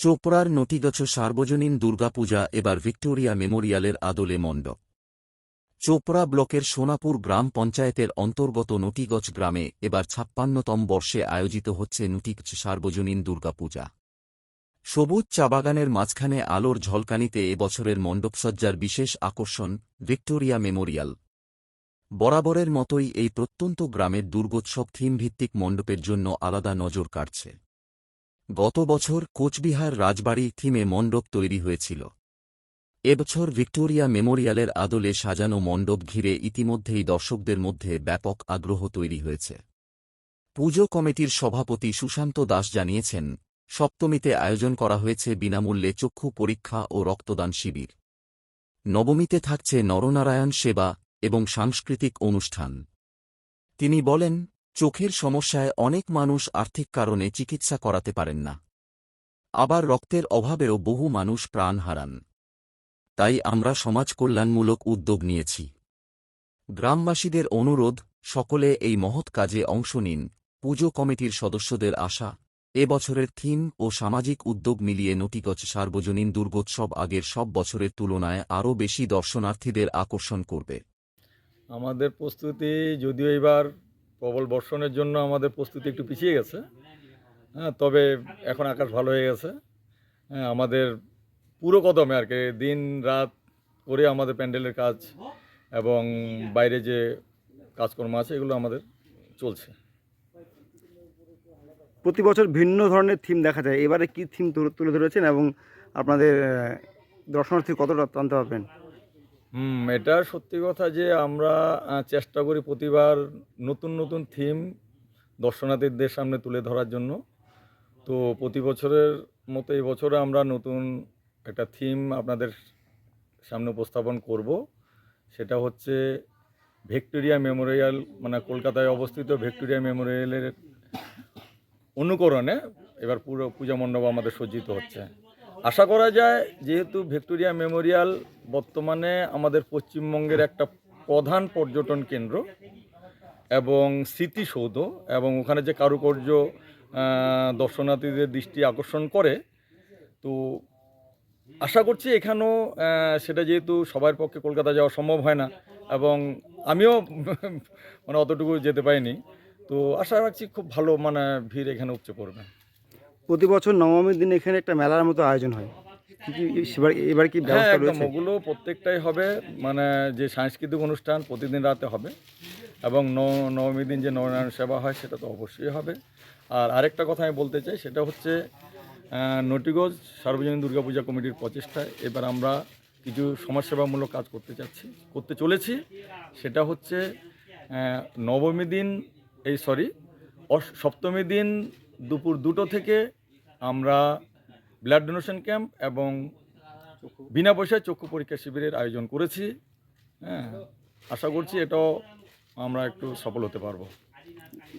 চোপড়ার নটিগছ সার্বজনীন দুর্গাপূজা এবার ভিক্টোরিয়া মেমোরিয়ালের আদলে মণ্ডপ। চোপড়া ব্লকের সোনাপুর গ্রাম পঞ্চায়েতের অন্তর্গত নটিগছ গ্রামে এবার ছাপ্পান্নতম বর্ষে আয়োজিত হচ্ছে নটিগছ সার্বজনীন দুর্গাপূজা। সবুজ চাবাগানের মাঝখানে আলোর ঝলকানিতে এবছরের মণ্ডপসজ্জার বিশেষ আকর্ষণ ভিক্টোরিয়া মেমোরিয়াল। বরাবরের মতোই এই প্রত্যন্ত গ্রামের দুর্গোৎসব থিমভিত্তিক মণ্ডপের জন্য আলাদা নজর কাটছে গত বছর কোচবিহার রাজবাড়ি থিমে মণ্ডপ তৈরি হয়েছিল। এবছর ভিক্টোরিয়া মেমোরিয়ালের আদলে সাজানো মণ্ডপ ঘিরে ইতিমধ্যেই দর্শকদের মধ্যে ব্যাপক আগ্রহ তৈরি হয়েছে। পুজো কমিটির সভাপতি সুশান্ত দাস জানিয়েছেন, সপ্তমীতে আয়োজন করা হয়েছে বিনামূল্যে চক্ষু পরীক্ষা ও রক্তদান শিবির। নবমীতে থাকছে নরনারায়ণ সেবা এবং সাংস্কৃতিক অনুষ্ঠান। তিনি বলেন চোখের সমস্যায় অনেক মানুষ আর্থিক কারণে চিকিৎসা করাতে পারেন না। আবার রক্তের অভাবেও বহু মানুষ প্রাণ হারান। তাই আমরা সমাজ কল্যাণমূলক উদ্যোগ নিয়েছি। গ্রামবাসীদের অনুরোধ, সকলে এই মহৎ কাজে অংশ নিন, পুজো কমিটির সদস্যদের আশা, এ বছরের থিম ও সামাজিক উদ্যোগ মিলিয়ে নটিগছ সার্বজনীন দুর্গোৎসব আগের সব বছরের তুলনায় আরও বেশি দর্শনার্থীদের আকর্ষণ করবে। আমাদের প্রস্তুতি যদিও এবার প্রবল বর্ষণের জন্য আমাদের প্রস্তুতি একটু পিছিয়ে গেছে। হ্যাঁ তবে এখন আকাশ ভালো হয়ে গেছে। হ্যাঁ আমাদের পুরো কদমে আর কি, দিন রাত করে আমাদের প্যান্ডেলের কাজ এবং বাইরে যে কাজকর্ম আছে, এগুলো আমাদের চলছে। প্রতি বছর ভিন্ন ধরনের থিম দেখা যায়। এবারে কি থিম তুলে ধরেছেন এবং আপনাদের দর্শনার্থী কতটা টানতে পারবেন? হুম, এটা সত্যি কথা যে আমরা চেষ্টা করি প্রতিবার নতুন নতুন থিম দর্শনার্থীদের সামনে তুলে ধরার জন্য। তো প্রতি বছরের মতো এই বছরে আমরা নতুন একটা থিম আপনাদের সামনে উপস্থাপন করব। সেটা হচ্ছে ভিক্টোরিয়া মেমোরিয়াল মানে কলকাতায় অবস্থিত ভিক্টোরিয়া মেমোরিয়ালের অনুকরণে এবার পুরো পূজা মণ্ডপ আমাদের সজ্জিত হচ্ছে। আশা করা যায় যেহেতু ভিক্টোরিয়া মেমোরিয়াল বর্তমানে আমাদের পশ্চিমবঙ্গের একটা প্রধান পর্যটন কেন্দ্র এবং স্মৃতিসৌধ এবং ওখানে যে কারুকার্য দর্শনার্থীদের দৃষ্টি আকর্ষণ করে, তো আশা করছি এখানেও সেটা যেহেতু সবার পক্ষে কলকাতা যাওয়া সম্ভব হয় না এবং আমিও মানে অতটুকু যেতে পারিনি, তো আশা রাখছি খুব ভালো মানে ভিড় এখানে উপচে পড়বে। প্রতি বছর নবমীর দিন এখানে একটা মেলার মতো আয়োজন হয়। এবার কি হ্যাঁ ব্যবস্থা রয়েছে? ওগুলো প্রত্যেকটাই হবে মানে যে সাংস্কৃতিক অনুষ্ঠান প্রতিদিন রাতে হবে এবং নবমী দিন যে নবনারায়ণ সেবা হয় সেটা তো অবশ্যই হবে। আর আরেকটা কথা আমি বলতে চাই সেটা হচ্ছে আহ, নটিগঞ্জ সার্বজনীন দুর্গাপূজা কমিটির প্রচেষ্টায় এবার আমরা কিছু সমাজসেবামূলক কাজ করতে চাচ্ছি করতে চলেছি। সেটা হচ্ছে নবমী দিন এই সরি সপ্তমী দিন দুপুর দুটো থেকে আমরা ব্লাড ডোনেশন ক্যাম্প এবং বিনা পয়সায় চক্ষু পরীক্ষা শিবিরের আয়োজন করেছি হ্যাঁ। আশা করছি এটাও আমরা একটু সফল হতে পারব।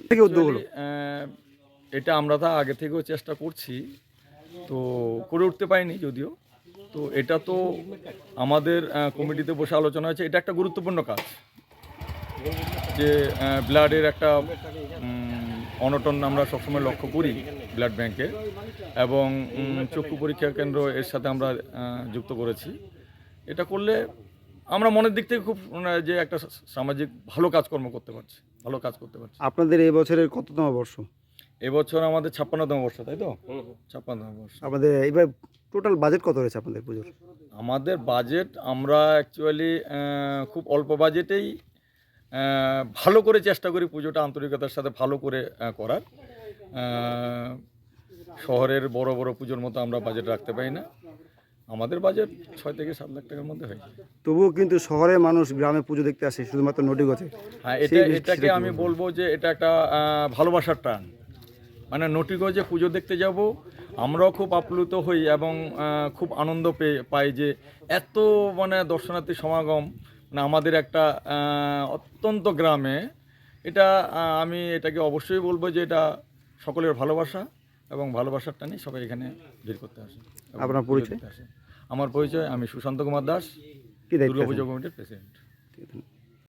থেকে উদ্যোগ হলো? এটা আমরা তা আগে থেকেও চেষ্টা করছি তো করে উঠতে পারিনি যদিও। তো এটা তো আমাদের কমিটিতে বসে আলোচনা হয়েছে। এটা একটা গুরুত্বপূর্ণ কাজ যে ব্লাডের একটা অনটন আমরা সবসময় লক্ষ্য করি ব্লাড ব্যাংকে এবং চক্ষু পরীক্ষা কেন্দ্র এর সাথে আমরা যুক্ত করেছি। এটা করলে আমরা মনের দিক থেকে খুব মানে, যে একটা সামাজিক ভালো কাজকর্ম করতে পারছি ভালো কাজ করতে পারছি। আপনাদের এই বছরের কততম বর্ষ? এবছর আমাদের ছাপ্পান্নতম বর্ষ তাই তো? ছাপ্পান্নতম বর্ষ। আমাদের এবার টোটাল বাজেট কত রয়েছে আপনাদের পুজোর? আমাদের বাজেট আমরা অ্যাকচুয়ালি খুব অল্প বাজেটেই ভালো করে চেষ্টা করি পুজোটা আন্তরিকতার সাথে ভালো করে করার। শহরের বড় বড় পুজোর মতো আমরা বাজেট রাখতে পারি না। আমাদের বাজেট ছয় থেকে সাত লাখ টাকার মধ্যে হয় তবুও কিন্তু শহরের মানুষ গ্রামে পুজো দেখতে আসে শুধুমাত্র নটিগছে হ্যাঁ এটা এটাকে আমি বলব? যে এটা একটা ভালোবাসার টান। মানে নটিগঞ্জে পুজো দেখতে যাব আমরাও খুব আপ্লুত হই এবং খুব আনন্দ পেয়ে পাই যে এত মানে দর্শনার্থী সমাগম মানে আমাদের একটা অত্যন্ত গ্রামে এটা আমি এটাকে অবশ্যই বলব যে এটা সকলের ভালোবাসা এবং ভালোবাসার টানে সবাই এখানে ভিড় করতে আসে আপনার পরিচয়? আমার পরিচয় আমি সুশান্ত কুমার দাস দুর্গাপুজো কমিটির প্রেসিডেন্ট ঠিক আছে।